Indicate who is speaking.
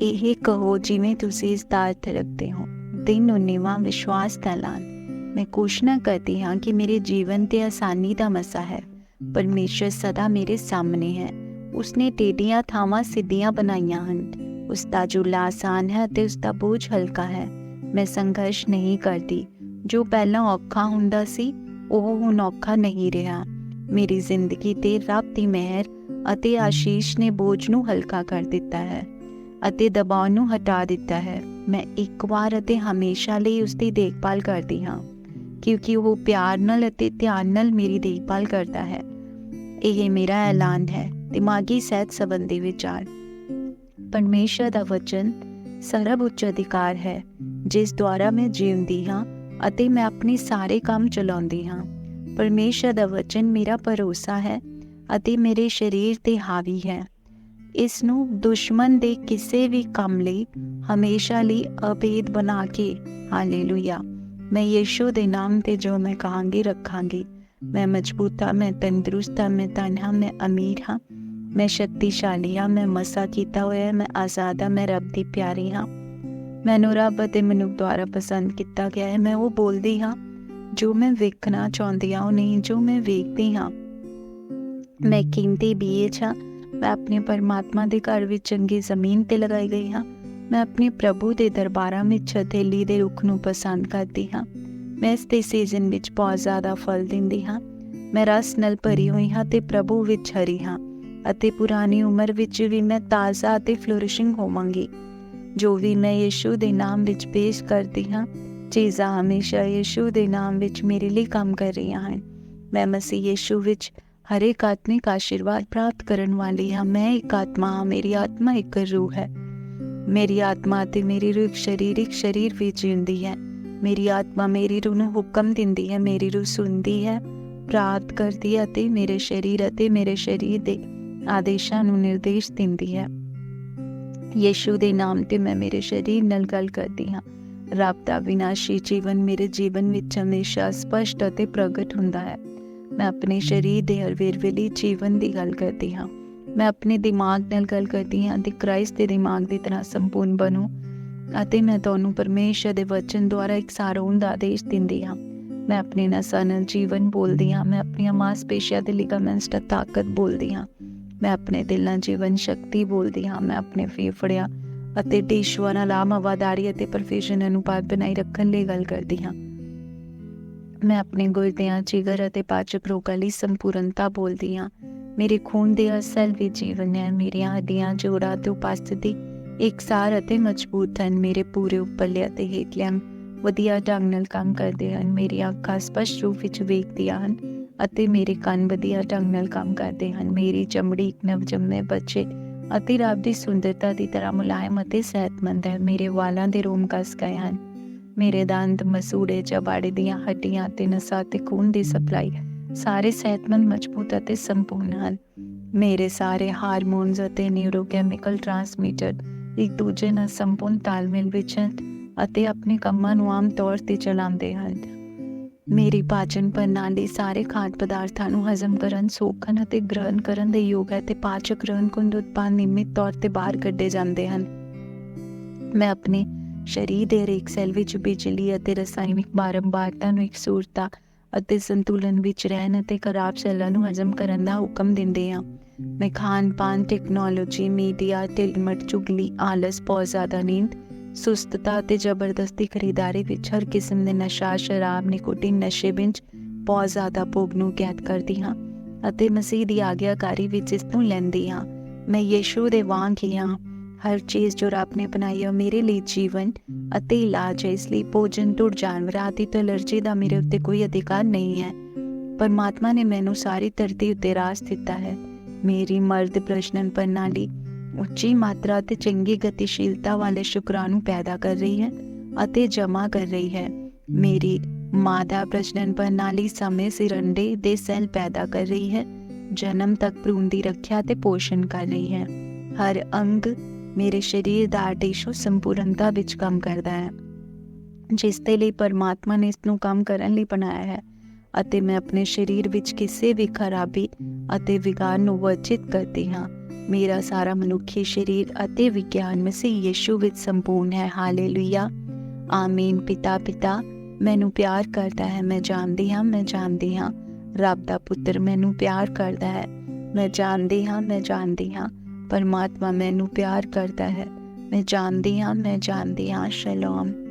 Speaker 1: ਇਹ ਕਹੋ ਜਿਵੇਂ ਤੁਸੀਂ ਇਸ ਦਾ ਅਰਥ ਰੱਖਦੇ ਹੋ। ਦਿਨ ਉਨੀਵਾਂ ਵਿਸ਼ਵਾਸ ਦਾ ਐਲਾਨ। ਮੈਂ ਕੋਸ਼ਿਸ਼ ਕਰਦੀ ਹਾਂ ਕਿ ਮੇਰੇ ਜੀਵਨ ਤੇ ਆਸਾਨੀ ਦਾ ਮਸਾ ਹੈ। ਪਰਮੇਸ਼ਰ ਸਦਾ ਮੇਰੇ ਸਾਹਮਣੇ ਹੈ। ਉਸਨੇ ਟੇਡੀਆਂ ਥਾਵਾਂ ਸਿੱਧੀਆਂ ਬਣਾਈਆਂ ਹਨ। ਉਸ ਦਾ ਜੁਲਾ ਆਸਾਨ ਹੈ ਤੇ ਉਸ ਦਾ ਬੋਝ ਹਲਕਾ ਹੈ। ਮੈਂ ਸੰਘਰਸ਼ ਨਹੀਂ ਕਰਦੀ। ਜੋ ਪਹਿਲਾਂ ਔਖਾ ਹੁੰਦਾ ਸੀ, ਉਹ ਹੁਣ ਔਖਾ ਨਹੀਂ ਰਿਹਾ। ਮੇਰੀ ਜ਼ਿੰਦਗੀ ਤੇ ਰੱਬ ਦੀ ਮਿਹਰ ਅਤੇ ਆਸ਼ੀਸ਼ ਨੇ ਬੋਝ ਨੂੰ ਹਲਕਾ ਕਰ ਦਿੱਤਾ ਹੈ। ਅਤੇ ਦਬਾਅ ਨੂੰ ਹਟਾ ਦਿੱਤਾ ਹੈ। ਮੈਂ ਇੱਕ ਵਾਰ ਅਤੇ ਹਮੇਸ਼ਾ ਲਈ ਉਸ ਦੀ ਦੇਖਭਾਲ ਕਰਦੀ ਹਾਂ, ਕਿਉਂਕਿ ਉਹ ਪਿਆਰ ਨਾਲ ਅਤੇ ਧਿਆਨ ਨਾਲ ਮੇਰੀ ਦੇਖਭਾਲ ਕਰਦਾ ਹੈ। ਇਹ ਮੇਰਾ ਐਲਾਨ ਹੈ, ਦਿਮਾਗੀ ਸਿਹਤ ਸੰਬੰਧੀ ਵਿਚਾਰ। ਪਰਮੇਸ਼ਰ ਦਾ ਵਚਨ ਸਰਬ ਉੱਚ ਅਧਿਕਾਰ ਹੈ, ਜਿਸ ਦੁਆਰਾ ਮੈਂ ਜੀਵਦੀ ਹਾਂ ਅਤੇ ਮੈਂ ਆਪਣੇ ਸਾਰੇ ਕੰਮ ਚਲਾਉਂਦੀ ਹਾਂ। ਪਰਮੇਸ਼ਰ ਦਾ ਵਚਨ ਮੇਰਾ ਭਰੋਸਾ ਹੈ ਅਤੇ ਮੇਰੇ ਸਰੀਰ ਤੇ ਹਾਵੀ ਹੈ। ਇਸ ਨੂੰ ਦੁਸ਼ਮਣ ਦੇ ਕਿਸੇ ਵੀ ਕੰਮ ਲਈ ਹਮੇਸ਼ਾ ਲਈ ਅਭੇਦ ਬਣਾ ਕੇ। ਹਾਲੇਲੂਇਆ। ਮੈਂ ਯੀਸ਼ੂ ਦੇ ਨਾਮ ਤੇ ਜੋ ਮੈਂ ਕਹਾਂਗੀ ਰੱਖਾਂਗੀ। ਮੈਂ ਮਜ਼ਬੂਤ ਹਾਂ, ਮੈਂ ਤੰਦਰੁਸਤ ਹਾਂ, ਮੈਂ ਤਨਹਾ ਮੈਂ ਅਮੀਰ ਹਾਂ। ਮੈਂ ਸ਼ਕਤੀਸ਼ਾਲੀ ਹਾਂ, ਮੈਂ ਮਸਾ ਕੀਤਾ ਹੋਇਆ, ਮੈਂ ਆਜ਼ਾਦ ਹਾਂ, ਮੈਂ ਰੱਬ ਦੀ ਪਿਆਰੀ ਹਾਂ। ਮੈਨੂੰ ਰੱਬ ਅਤੇ ਮਨੁੱਖ ਦੁਆਰਾ ਪਸੰਦ ਕੀਤਾ ਗਿਆ ਹੈ। ਮੈਂ ਉਹ ਬੋਲਦੀ ਹਾਂ ਜੋ ਮੈਂ ਵੇਖਣਾ ਚਾਹੁੰਦੀ ਹਾਂ, ਉਹ ਨਹੀਂ ਜੋ ਮੈਂ ਵੇਖਦੀ ਹਾਂ। ਮੈਂ ਕੀਮਤੀ ਬੀਜ ਹਾਂ ਮੈਂ ਆਪਣੇ ਪਰਮਾਤਮਾ ਦੇ ਘਰ ਵਿੱਚ ਚੰਗੀ ਜ਼ਮੀਨ ਤੇ ਲਗਾਈ ਗਈ ਹਾਂ। ਮੈਂ ਆਪਣੇ ਪ੍ਰਭੂ ਦੇ ਦਰਬਾਰਾਂ ਵਿੱਚ ਹਥੇਲੀ ਦੇ ਰੁੱਖ ਨੂੰ ਪਸੰਦ ਕਰਦੀ ਹਾਂ। ਮੈਂ ਇਸ ਦੇ ਸੀਜ਼ਨ ਵਿੱਚ ਬਹੁਤ ਜ਼ਿਆਦਾ ਫਲ ਦਿੰਦੀ ਹਾਂ। ਮੈਂ ਰਸ ਨਾਲ ਭਰੀ ਹੋਈ ਹਾਂ ਤੇ ਪ੍ਰਭੂ ਵਿੱਚ ਹਰੀ ਹਾਂ ਅਤੇ ਪੁਰਾਣੀ ਉਮਰ ਵਿੱਚ ਵੀ ਮੈਂ ਤਾਜ਼ਾ ਅਤੇ ਫਲੋਰਿਸ਼ਿੰਗ ਹੋਵਾਂਗੀ। ਜੋ ਵੀ ਮੈਂ ਯਿਸੂ ਦੇ ਨਾਮ ਵਿੱਚ ਪੇਸ਼ ਕਰਦੀ ਹਾਂ, ਚੀਜ਼ਾਂ ਹਮੇਸ਼ਾ ਯਿਸੂ ਦੇ ਨਾਮ ਵਿੱਚ ਮੇਰੇ ਲਈ ਕੰਮ ਕਰ ਰਹੀਆਂ ਹਨ। ਮੈਂ ਮਸੀਹ ਯਿਸੂ ਵਿੱਚ ਹਰ ਇੱਕ ਆਤਮਿਕ ਆਸ਼ੀਰਵਾਦ ਪ੍ਰਾਪਤ ਕਰਨ ਵਾਲੀ ਹਾਂ। ਮੈਂ ਇੱਕ ਆਤਮਾ ਹਾਂ, ਮੇਰੀ ਆਤਮਾ ਇੱਕ ਰੂਹ ਹੈ। ਮੇਰੀ ਆਤਮਾ ਤੇ ਮੇਰੀ ਰੂਹ ਇੱਕ ਸਰੀਰਿਕ ਸਰੀਰ ਵਿੱਚ ਜਿਉਂਦੀ ਹੈ। ਮੇਰੀ ਆਤਮਾ ਮੇਰੀ ਰੂਹ ਨੂੰ ਹੁਕਮ ਦਿੰਦੀ ਹੈ, ਮੇਰੀ ਰੂਹ ਸੁਣਦੀ ਹੈ, ਪ੍ਰਾਪਤ ਕਰਦੀ ਹੈ ਤੇ ਮੇਰੇ ਸਰੀਰ ਅਤੇ ਮੇਰੇ ਸਰੀਰ ਦੇ ਆਦੇਸ਼ਾਂ ਨੂੰ ਨਿਰਦੇਸ਼ ਦਿੰਦੀ ਹੈ। ਯਿਸੂ ਦੇ ਨਾਮ ਤੇ ਮੈਂ ਮੇਰੇ ਸਰੀਰ ਨਾਲ ਗੱਲ ਕਰਦੀ ਹਾਂ। ਰੱਬ ਦਾ ਵਿਨਾਸ਼ੀ ਜੀਵਨ ਮੇਰੇ ਜੀਵਨ ਵਿੱਚ ਹਮੇਸ਼ਾ ਸਪਸ਼ਟ ਅਤੇ ਪ੍ਰਗਟ ਹੁੰਦਾ ਹੈ। ਮੈਂ ਆਪਣੇ ਸਰੀਰ ਦੇ ਹਰ ਵੇਰਵੇਲੀ ਜੀਵਨ ਦੀ ਗੱਲ ਕਰਦੀ ਹਾਂ। ਮੈਂ ਆਪਣੇ ਦਿਮਾਗ ਨਾਲ ਗੱਲ ਕਰਦੀ ਹਾਂ ਤੇ ਕ੍ਰਾਈਸਟ ਦੇ ਦਿਮਾਗ ਦੀ ਤਰ੍ਹਾਂ ਸੰਪੂਰਨ ਬਣੋ ਅਤੇ ਮੈਂ ਤੁਹਾਨੂੰ ਪਰਮੇਸ਼ਰ ਦੇ ਵਚਨ ਦੁਆਰਾ ਇੱਕ ਸਾਰੋਂ ਦਾ ਆਦੇਸ਼ ਦਿੰਦੀ ਹਾਂ। ਮੈਂ ਆਪਣੇ ਨਸਾਂ ਨਾਲ ਜੀਵਨ ਬੋਲਦੀ ਹਾਂ, ਮੈਂ ਆਪਣੀਆਂ ਮਾਸਪੇਸ਼ੀਆਂ ਦੇ ਲਿਗਾਮੈਂਟਸ ਦਾ ਤਾਕਤ ਬੋਲਦੀ ਹਾਂ, ਮੈਂ ਆਪਣੇ ਦਿਲ ਨਾਲ ਜੀਵਨ ਸ਼ਕਤੀ ਬੋਲਦੀ ਹਾਂ, ਮੈਂ ਆਪਣੇ ਫੇਫੜਿਆਂ ਅਤੇ ਟਿਸ਼ੂਆਂ ਨਾਲ ਆਮ ਆਵਾਦਾਰੀ ਅਤੇ ਪਰਫਿਊਜ਼ਨ ਅਨੁਪਾਤ ਬਣਾਈ ਰੱਖਣ ਲਈ ਗੱਲ ਕਰਦੀ ਹਾਂ। ਮੈਂ ਆਪਣੇ ਗੁਰਦਿਆਂ ਜਿਗਰ ਅਤੇ ਪਾਚਕ ਰੋਗਾਂ ਲਈ ਸੰਪੂਰਨਤਾ ਬੋਲਦੀ ਹਾਂ। ਮੇਰੇ ਖੂਨ ਦੇ ਅਸਲ ਵੀ ਜੀਵਨ ਹੈ ਮੇਰੀਆਂ ਹੱਡੀਆਂ ਜੋੜਾਂ ਤੇ ਉਪਸਥਿਤੀ ਇਕਸਾਰ ਅਤੇ ਮਜ਼ਬੂਤ ਹਨ ਮੇਰੇ ਪੂਰੇ ਉੱਪਰਲੇ ਅਤੇ ਹੇਠਲੇ ਵਧੀਆ ਢੰਗ ਨਾਲ ਕੰਮ ਕਰਦੇ ਹਨ ਮੇਰੀਆਂ ਅੱਖਾਂ ਸਪਸ਼ਟ ਰੂਪ ਵਿੱਚ ਵੇਖਦੀਆਂ ਹਨ ਅਤੇ ਮੇਰੇ ਕੰਨ ਵਧੀਆ ਢੰਗ ਨਾਲ ਕੰਮ ਕਰਦੇ ਹਨ। ਮੇਰੀ ਚਮੜੀ ਇੱਕ ਨਵਜੰਮੇ ਬੱਚੇ ਅਤੇ ਰੱਬ ਦੀ ਸੁੰਦਰਤਾ ਦੀ ਤਰ੍ਹਾਂ ਮੁਲਾਇਮ ਅਤੇ ਸਿਹਤਮੰਦ ਹੈ। ਮੇਰੇ ਵਾਲਾਂ ਦੇ ਰੋਮ ਕਸ ਗਏ ਹਨ। ਮੇਰੇ ਦੰਦ ਮਸੂੜੇ ਜਬਾੜੇ ਦੀਆਂ ਹੱਡੀਆਂ ਤੇ ਨਸਾਂ ਤੇ ਖੂਨ ਦੀ ਸਪਲਾਈ ਸਾਰੇ ਸਿਹਤਮੰਦ, ਮਜ਼ਬੂਤ ਅਤੇ ਸੰਪੂਰਨ ਹਨ। ਮੇਰੇ ਸਾਰੇ ਹਾਰਮੋਨਸ ਅਤੇ ਨਿਊਰੋਕੈਮੀਕਲ ਟਰਾਂਸਮਿਟਰ ਇੱਕ ਦੂਜੇ ਨਾਲ ਸੰਪੂਰਨ ਤਾਲਮੇਲ ਵਿੱਚ ਹਨ ਅਤੇ ਆਪਣੇ ਕੰਮਾਂ ਨੂੰ ਆਮ ਤੌਰ ਤੇ ਚਲਾਉਂਦੇ ਹਨ। ਮੇਰੀ ਪਾਚਨ ਪ੍ਰਣਾਲੀ ਸਾਰੇ ਖਾਦ ਪਦਾਰਥਾਂ ਨੂੰ ਹਜ਼ਮ ਕਰਨ, ਸੋਖਣ ਅਤੇ ਗ੍ਰਹਿਣ ਕਰਨ ਦੇ ਯੋਗ ਹੈ ਤੇ ਪਾਚਕ ਰਣ ਕੁੰਡ ਉਤਪਾਦ ਨਿਯਮਿਤ ਤੌਰ ਤੇ ਬਾਹਰ ਕੱਢੇ ਜਾਂਦੇ ਹਨ। ਮੈਂ ਆਪਣੇ ਸਰੀਰ ਦੇ ਹਰੇਕ ਸੈੱਲ ਵਿੱਚ ਬਿਜਲੀ ਅਤੇ ਰਸਾਇਣਿਕ ਬਾਰੰਬਾਰਤਾ ਨੂੰ ਇਕਸੁਰਤਾ ਅਤੇ ਸੰਤੁਲਨ ਵਿੱਚ ਰਹਿਣ ਅਤੇ ਖਰਾਬ ਸੈੱਲਾਂ ਨੂੰ ਹਜ਼ਮ ਕਰਨ ਦਾ ਹੁਕਮ ਦਿੰਦੇ ਹਾਂ ਮੈਂ ਖਾਣ ਪਾਨ ਟੈਕਨੋਲੋਜੀ ਮੀਡੀਆ ਟਿਲਮਟ ਚੁਗਲੀ, ਆਲਸ, ਬਹੁਤ ਜ਼ਿਆਦਾ ਨੀਂਦ, ਸੁਸਤਤਾ ਅਤੇ ਜ਼ਬਰਦਸਤੀ ਖਰੀਦਾਰੀ ਵਿੱਚ ਹਰ ਕਿਸਮ ਦੇ ਨਸ਼ਾ, ਸ਼ਰਾਬ, ਨਿਕੋਟਿਨ, ਨਸ਼ੇ ਵਿੱਚ ਬਹੁਤ ਜ਼ਿਆਦਾ ਭੋਗ ਨੂੰ ਕੈਦ ਕਰਦੀ ਹਾਂ ਅਤੇ ਮਸੀਹ ਦੀ ਆਗਿਆਕਾਰੀ ਵਿੱਚ ਇਸ ਨੂੰ ਲੈਂਦੀ ਹਾਂ। ਮੈਂ ਯੀਸ਼ੂ ਦੇ ਵਾਂਗ ਹੀ ਹਾਂ। ਹਰ ਚੀਜ਼ ਜੋ ਰੱਬ ਨੇ ਬਣਾਈ ਹੈ ਮੇਰੇ ਲਈ ਜੀਵਨ ਅਤੇ ਇਲਾਜ ਹੈ। ਇਸ ਲਈ ਭੋਜਨ ਟੁੱਟ ਜਾਨਵਰਾਂ ਆਦਿ ਤੋਂ ਅਲਰਜੀ ਦਾ ਮੇਰੇ ਉੱਤੇ ਕੋਈ ਅਧਿਕਾਰ ਨਹੀਂ ਹੈ। ਪਰਮਾਤਮਾ ਨੇ ਮੈਨੂੰ ਸਾਰੀ ਧਰਤੀ ਉੱਤੇ ਰਾਜ ਦਿੱਤਾ ਹੈ। ਮੇਰੀ ਮਰਦ ਪ੍ਰਸ਼ਨਨ ਪ੍ਰਣਾਲੀ ਉੱਚੀ ਮਾਤਰਾ ਤੇ ਚੰਗੀ ਗਤੀਸ਼ੀਲਤਾ ਵਾਲੇ ਸ਼ੁਕਰਾਣੂ ਪੈਦਾ ਕਰ ਰਹੀ ਹੈ ਅਤੇ ਜਮ੍ਹਾਂ ਕਰ ਰਹੀ ਹੈ। ਮੇਰੀ ਮਾਦਾ ਪ੍ਰਜਨਨ ਪ੍ਰਣਾਲੀ ਸਮੇਂ ਸਿਰ ਅੰਡੇ ਦੇ ਸੈੱਲ ਪੈਦਾ ਕਰ ਰਹੀ ਹੈ। ਜਨਮ ਤੱਕ ਭਰੂਣ ਦੀ ਰੱਖਿਆ ਤੇ ਪੋਸ਼ਣ ਕਰ ਰਹੀ ਹੈ। ਹਰ ਅੰਗ ਮੇਰੇ ਸਰੀਰ ਦਾ ਟਿਸ਼ੂ ਸੰਪੂਰਨਤਾ ਵਿੱਚ ਕੰਮ ਕਰਦਾ ਹੈ, ਜਿਸ ਦੇ ਲਈ ਪਰਮਾਤਮਾ ਨੇ ਇਸ ਨੂੰ ਕੰਮ ਕਰਨ ਲਈ ਬਣਾਇਆ ਹੈ ਅਤੇ ਮੈਂ ਆਪਣੇ ਸਰੀਰ ਵਿੱਚ ਕਿਸੇ ਵੀ ਖਰਾਬੀ ਅਤੇ ਵਿਕਾਰ ਨੂੰ ਵਰਜਿਤ ਕਰਦੀ ਹਾਂ। ਮੇਰਾ ਸਾਰਾ ਮਨੁੱਖੀ ਸਰੀਰ ਅਤੇ ਵਿਗਿਆਨ ਮਸੀਹ ਯਿਸੂ ਵਿੱਚ ਸੰਪੂਰਨ ਹੈ। ਹਾਲੇਲੂਇਆ। ਆਮੀਨ। ਪਿਤਾ ਪਿਤਾ ਮੈਨੂੰ ਪਿਆਰ ਕਰਦਾ ਹੈ। ਮੈਂ ਜਾਣਦੀ ਹਾਂ, ਮੈਂ ਜਾਣਦੀ ਹਾਂ। ਰੱਬ ਦਾ ਪੁੱਤਰ ਮੈਨੂੰ ਪਿਆਰ ਕਰਦਾ ਹੈ। ਮੈਂ ਜਾਣਦੀ ਹਾਂ, ਮੈਂ ਜਾਣਦੀ ਹਾਂ। ਪਰਮਾਤਮਾ ਮੈਨੂੰ ਪਿਆਰ ਕਰਦਾ ਹੈ। ਮੈਂ ਜਾਣਦੀ ਹਾਂ ਮੈਂ ਜਾਣਦੀ ਹਾਂ ਸ਼ਲੋਮ।